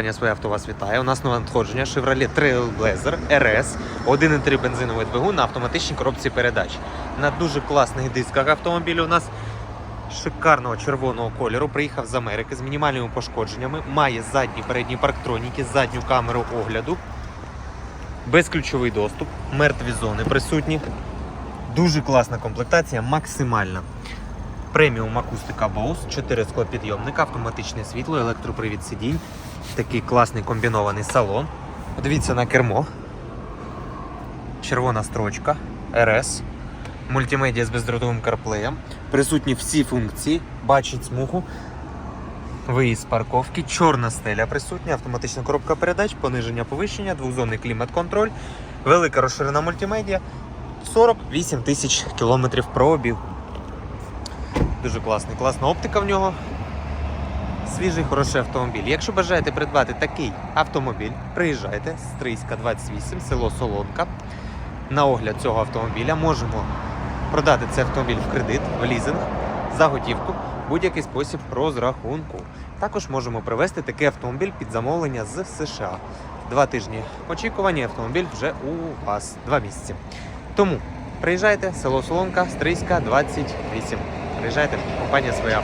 Своє авто вас вітає. У нас нове надходження Chevrolet Trailblazer RS, 1,3 бензиновий двигун на автоматичній коробці передач. На дуже класних дисках автомобіль у нас шикарного червоного кольору. Приїхав з Америки з мінімальними пошкодженнями. Має задні передні парктроніки, задню камеру огляду, безключовий доступ, мертві зони присутні. Дуже класна комплектація, максимальна. Преміум акустика Bose, 4 склопідйомника, автоматичне світло, електропривід сидінь. Такий класний комбінований салон. Подивіться на кермо. Червона строчка, RS, мультимедіа з бездротовим карплеєм. Присутні всі функції, бачить смугу. Виїзд з парковки, чорна стеля присутня, автоматична коробка передач, пониження повищення, двохзонний клімат-контроль, велика розширена мультимедіа, 48 тисяч кілометрів пробіг. Дуже класний, класна оптика в нього. Свіжий, хороший автомобіль. Якщо бажаєте придбати такий автомобіль, приїжджайте Стрийська 28, село Солонка. На огляд цього автомобіля можемо продати цей автомобіль в кредит, в лізинг, за готівку, будь-який спосіб розрахунку. Також можемо привезти такий автомобіль під замовлення з США. Два тижні очікування, автомобіль вже у вас два місяці. Тому приїжджайте, село Солонка, Стрийська 28. Приїжджайте, компанія своя.